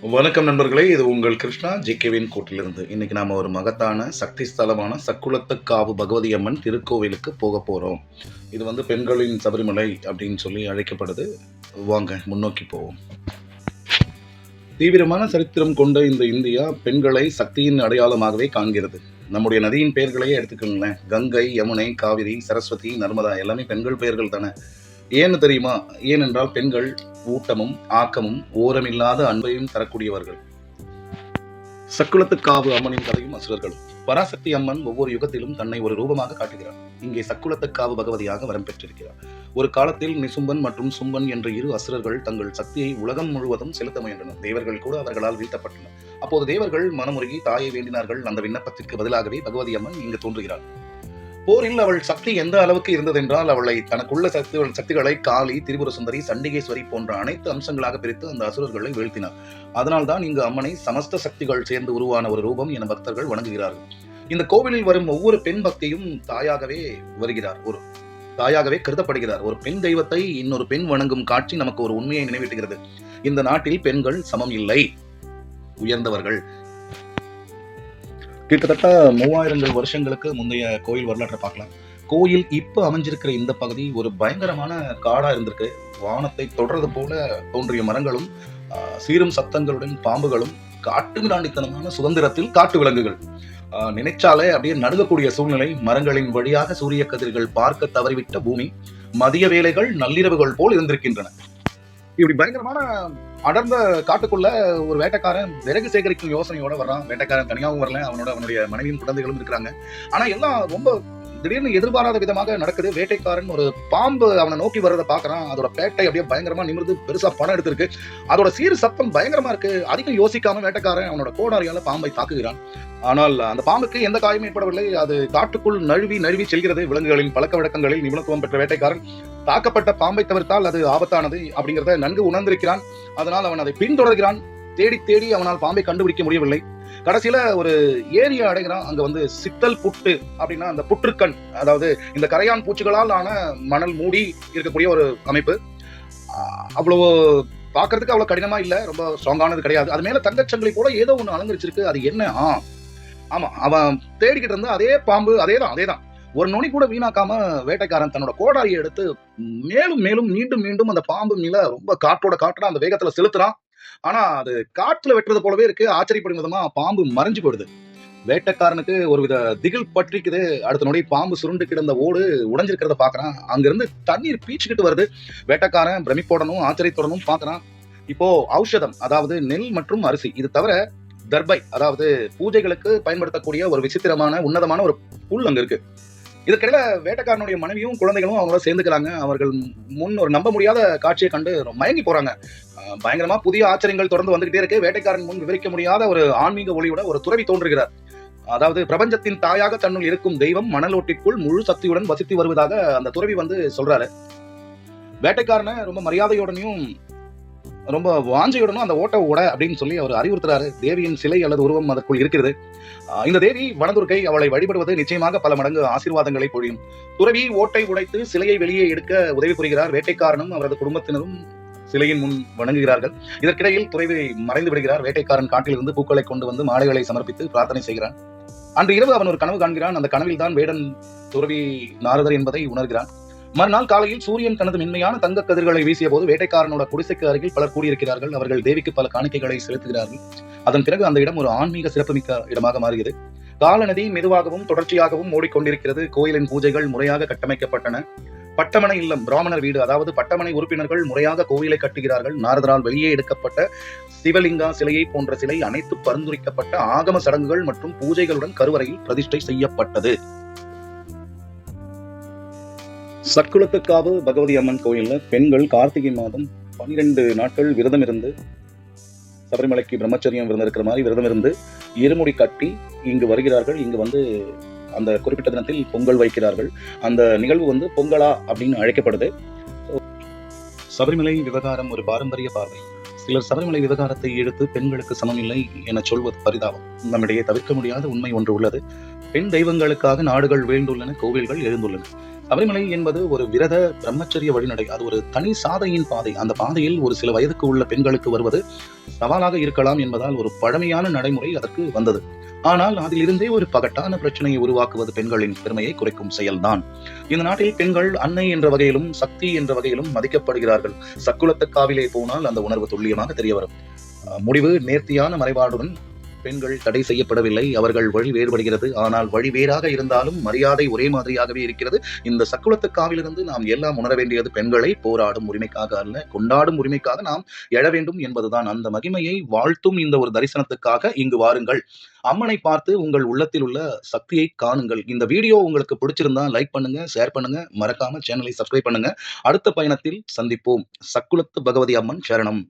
வணக்கம் நண்பர்களே இது உங்கள் கிருஷ்ணா ஜிகேவின் கூட்டிலிருந்து. இன்னைக்கு நாம ஒரு மகத்தான சக்தி ஸ்தலமான சக்குளத்துக்காவு பகவதி அம்மன் திருக்கோவிலுக்கு போக போறோம். இது வந்து பெண்களின் சபரிமலை அப்படின்னு சொல்லி அழைக்கப்படுது. வாங்க முன்னோக்கி போவோம். தீவிரமான சரித்திரம் கொண்ட இந்த இந்தியா பெண்களை சக்தியின் அடையாளமாகவே காண்கிறது. நம்முடைய நதியின் பெயர்களையே எடுத்துக்கோங்களேன். கங்கை யமுனை காவிரி சரஸ்வதி நர்மதா எல்லாமே பெண்கள் பெயர்கள் தானே. ஏன்னு தெரியுமா? ஏனென்றால் பெண்கள் ஊட்டமும் ஆக்கமும் ஓரமில்லாத அன்பையும் தரக்கூடியவர்கள். சக்குளத்துக்காவு அம்மனின் கதையும் அசுரர்களும். பராசக்தி அம்மன் ஒவ்வொரு யுகத்திலும் தன்னை ஒரு ரூபமாக காட்டுகிறார். இங்கே சக்குளத்துக்காவு பகவதியாக வரம் பெற்றிருக்கிறார். ஒரு காலத்தில் நிசும்பன் மற்றும் சும்பன் என்ற இரு அசுரர்கள் தங்கள் சக்தியை உலகம் முழுவதும் செலுத்த முயன்றனர். தேவர்கள் கூட அவர்களால் வீழ்த்தப்பட்டனர். அப்போது தேவர்கள் மனமுருகி தாயை வேண்டினார்கள் அந்த விண்ணப்பத்திற்கு பதிலாகவே பகவதி அம்மன் இங்கு தோன்றுகிறார். போரில் அவள் சக்தி எந்த அளவுக்கு இருந்ததென்றால் அவளை தனக்குள்ள சக்தி சக்திகளை காளி திரிபுர சுந்தரி சண்டிகேஸ்வரி போன்ற அனைத்து அம்சங்களாக பிரித்து அந்த அசுரர்களை வீழ்த்தினார். அதனால்தான் இங்கு அம்மனை சமஸ்த சக்திகள் சேர்ந்து உருவான ஒரு ரூபம் என பக்தர்கள் வணங்குகிறார்கள். இந்த கோவிலில் வரும் ஒவ்வொரு பெண் பக்தியும் தாயாகவே வருகிறார். ஒரு தாயாகவே கருதப்படுகிறார். ஒரு பெண் தெய்வத்தை இன்னொரு பெண் வணங்கும் காட்சி நமக்கு ஒரு உண்மையை நினைவூட்டுகிறது. இந்த நாட்டில் பெண்கள் சமம் இல்லை. உயர்ந்தவர்கள் கிட்டத்தட்ட மூவாயிரங்கள் வருஷங்களுக்கு முந்தைய கோயில் வரலாற்றை பார்க்கலாம். கோயில் இப்போ அமைஞ்சிருக்கிற இந்த பகுதி ஒரு பயங்கரமான காடாக இருந்திருக்கு. வானத்தை தொடர்றது போல தோன்றிய மரங்களும் சீரும் சத்தங்களுடன் பாம்புகளும் காட்டு மிராண்டித்தனமான சுதந்திரத்தில் காட்டு விலங்குகள். நினைச்சாலே அப்படியே நடுங்கக்கூடிய சூழ்நிலை. மரங்களின் வழியாக சூரிய கதிர்கள் பார்க்க தவறிவிட்ட பூமி மதிய வேலைகள் நள்ளிரவுகள் போல் இருந்திருக்கின்றன. இப்படி பயங்கரமான அடர்ந்த காட்டுக்குள்ள ஒரு வேட்டைக்காரன் விறகு சேகரிக்கும் யோசனையோட வர்றான். வேட்டைக்காரன் தனியாகவும் வரல. அவனோட அவனுடைய மனைவியும் குழந்தைகளும் இருக்கிறாங்க. ஆனா எல்லாம் ரொம்ப திடீர்னு எதிர்பாராத விதமாக நடக்குது. வேட்டைக்காரன் ஒரு பாம்பு அவனை நோக்கி வர்றதை பாக்குறான் அதோட பேட்டை அப்படியே பயங்கரமா நிமிர்ந்து பெருசா பணம் எடுத்திருக்கு. அதோட சீர் சத்தம் பயங்கரமா இருக்கு. அதிகம் யோசிக்காம வேட்டைக்காரன் அவனோட கோடாரியால பாம்பை தாக்குகிறான். ஆனால் அந்த பாம்புக்கு எந்த காயமும் ஏற்படவில்லை. அது காட்டுக்குள் நழுவி நழுவி செல்கிறது. விலங்குகளின் பழக்க வழக்கங்களில் நிபுணத்துவம் பெற்ற வேட்டைக்காரன் தாக்கப்பட்ட பாம்பை தவிர்த்தால் அது ஆபத்தானது அப்படிங்கிறத நன்கு உணர்ந்திருக்கிறான். அதனால் அவன் அதை பின்தொடர்கிறான். தேடி தேடி அவனால் பாம்பை கண்டுபிடிக்க முடியவில்லை. கடைசியில ஒரு ஏரியை அடைகிறான். அங்க வந்து சித்தல் புட்டு அப்படின்னா அந்த புற்றுக்கண். அதாவது இந்த கரையான் பூச்சிகளால் ஆன மணல் மூடி இருக்கக்கூடிய ஒரு அமைப்பு. அவ்வளவு பாக்குறதுக்கு அவ்வளவு கடினமா இல்ல. ரொம்ப ஸ்ட்ராங்கானது கிடையாது. அது மேல தங்கச்சங்கிலி போல ஏதோ ஒண்ணு அலங்கரிச்சிருக்கு. அது என்ன? ஆ. ஆமா அவன் தேடிக்கிட்டு இருந்தா அதே பாம்பு அதே தான் அதே தான் ஒரு நொடி கூட வீணாக்காம வேட்டைக்காரன் தன்னோட கோடாரியை எடுத்து மேலும் மேலும் மீண்டும் மீண்டும் அந்த பாம்பு மேல ரொம்ப காற்றோட காற்றா அந்த வேகத்துல செலுத்துறான். ஆனா அது காற்றுல வெட்டுறது போலவே இருக்கு. ஆச்சரியப்படும் விதமா பாம்பு மறைஞ்சு போயிடுது. வேட்டைக்காரனுக்கு ஒரு வித திகில் பற்றிக்குது. அடுத்த நொடி பாம்பு சுருண்டு கிடந்த ஓடு உடைஞ்சிருக்கிறத பாக்குறான். அங்கிருந்து தண்ணீர் பீச்சுக்கிட்டு வருது. வேட்டைக்காரன் பிரமிப்போடனும் ஆச்சரியத்துடனும் பாக்குறான். இப்போ ஔஷதம் அதாவது நெல் மற்றும் அரிசி இது தவிர தர்பை அதாவது பூஜைகளுக்கு பயன்படுத்தக்கூடிய ஒரு விசித்திரமான உன்னதமான ஒரு புல் அங்க இருக்கு. இதுக்கிடையில வேட்டைக்காரனுடைய மனைவியும் குழந்தைகளும் அவங்களோட சேர்ந்துக்கிறாங்க. அவர்கள் முன் ஒரு நம்ப முடியாத காட்சியை கண்டு மயங்கி போறாங்க. பயங்கரமா புதிய ஆச்சரியங்கள் தொடர்ந்து வந்துகிட்டே இருக்கு. வேட்டைக்காரன் முன் விவரிக்க முடியாத ஒரு ஆன்மீக ஒளியோட ஒரு துறவி தோன்றுகிறார். அதாவது பிரபஞ்சத்தின் தாயாக தன்னுள் இருக்கும் தெய்வம் மணலோட்டிற்குள் முழு சக்தியுடன் வசித்து வருவதாக அந்த துறவி வந்து சொல்றாரு. வேட்டைக்காரனை ரொம்ப மரியாதையோடனையும் ரொம்ப வாஞ்சையுடனும் அந்த ஓட்ட ஓட அப்படின்னு சொல்லி அவர் அறிவுறுத்துறாரு. தேவியின் சிலை அல்லது உருவம் அதற்குள் இருக்கிறது. இந்த தேவி வனதுர்க்கை அவளை வழிபடுவது நிச்சயமாக பல மடங்கு ஆசீர்வாதங்களை பொழியும். துறவி ஓட்டை உடைத்து சிலையை வெளியே எடுக்க உதவி புரிகிறார். வேட்டைக்காரனும் அவரது குடும்பத்தினரும் சிலையின் முன் வணங்குகிறார்கள். இதற்கிடையில் துறவி மறைந்து விடுகிறார். வேட்டைக்காரன் காட்டிலிருந்து பூக்களை கொண்டு வந்து மாலைகளை சமர்ப்பித்து பிரார்த்தனை செய்கிறான். அன்று இரவு அவன் ஒரு கனவு காண்கிறான். அந்த கனவில் தான் வேடன் துறவி நாரதர் என்பதை உணர்கிறான். மறுநாள் காலையில் சூரியன் தனது மென்மையான தங்க கதிர்களை வீசிய போது வேட்டைக்காரனோட குடிசைக்கு அருகில் பலர் கூடியிருக்கிறார்கள். அவர்கள் தேவிக்கு பல காணிக்கைகளை செலுத்துகிறார்கள். அதன் பிறகு அந்த இடம் ஒரு ஆன்மீக சிறப்புமிக்க இடமாக மாறுகிறது காலநதி மெதுவாகவும் தொடர்ச்சியாகவும் ஓடிக்கொண்டிருக்கிறது. கோயிலின் பூஜைகள் முறையாக கட்டமைக்கப்பட்டன. பட்டமனை இல்லம் பிராமணர் வீடு அதாவது பட்டமனை உறுப்பினர்கள் முறையாக கோவிலை கட்டுகிறார்கள். நாரதரால் வெளியே எடுக்கப்பட்ட சிவலிங்கா சிலையை போன்ற சிலை அனைத்து பரிந்துரைக்கப்பட்ட ஆகம சடங்குகள் மற்றும் பூஜைகளுடன் கருவறையில் பிரதிஷ்டை செய்யப்பட்டது. சக்குளத்துக்காவு பகவதி அம்மன் கோயிலில் பெண்கள் கார்த்திகை மாதம் பன்னிரெண்டு நாட்கள் விரதம் இருந்து சபரிமலைக்கு பிரம்மச்சரியம் விரதம் இருக்கிற மாதிரி விரதம் இருந்து இருமுடி கட்டி இங்கு வருகிறார்கள். இங்கு வந்து அந்த குறிப்பிட்ட தினத்தில் பொங்கல் வைக்கிறார்கள். அந்த நிகழ்வு வந்து பொங்கலா அப்படின்னு அழைக்கப்படுது. சபரிமலை விவகாரம் ஒரு பாரம்பரிய பார்வை. சிலர் சபரிமலை விவகாரத்தை எடுத்து பெண்களுக்கு சமமில்லை என சொல்வது பரிதாபம். நம்மிடையே தவிர்க்க முடியாத உண்மை ஒன்று உள்ளது. பெண் தெய்வங்களுக்காக நாடுகள் வீழ்ந்துள்ளன கோவில்கள் எழுந்துள்ளன. சபரிமலை என்பது ஒரு விரத பிரம்மச்சரிய வழிநடை. அது ஒரு தனி சாதையின் பாதை. அந்த பாதையில் ஒரு சில வயதுக்கு உள்ள பெண்களுக்கு வருவது சவாலாக இருக்கலாம் என்பதால் ஒரு பழமையான நடைமுறை அதற்கு வந்தது. ஆனால் அதிலிருந்தே ஒரு பகட்டான பிரச்சனையை உருவாக்குவது பெண்களின் பெருமையை குறைக்கும் செயல்தான். இந்த நாட்டில் பெண்கள் அன்னை என்ற வகையிலும் சக்தி என்ற வகையிலும் மதிக்கப்படுகிறார்கள். சக்குலத்து காவிலே போனால் அந்த உணர்வு துல்லியமாக தெரிய வரும். முடிவு நேர்த்தியான மறைபாடுடன் பெண்கள் தடை செய்யப்படவில்லை. அவர்கள் வழி வேறுபடுகிறது. ஆனால் வழி வேறாக இருந்தாலும் மரியாதை ஒரே மாதிரியாகவே இருக்கிறது. இந்த சக்குலத்து காவிலிருந்து நாம் எல்லாம் உணர வேண்டியது பெண்களை போராடும் உரிமைக்காக அல்ல கொண்டாடும் உரிமைக்காக நாம் எழ வேண்டும் என்பதுதான். அந்த மகிமையை வாழ்த்தும் இந்த ஒரு தரிசனத்துக்காக இங்கு வாருங்கள். அம்மனை பார்த்து உங்கள் உள்ளத்தில் உள்ள சக்தியை காணுங்கள். இந்த வீடியோ உங்களுக்கு பிடிச்சிருந்தா லைக் பண்ணுங்க ஷேர் பண்ணுங்க. மறக்காம சேனலை சப்ஸ்கிரைப் பண்ணுங்க. அடுத்த பயணத்தில் சந்திப்போம். சக்குலத்து பகவதி அம்மன் சரணம்.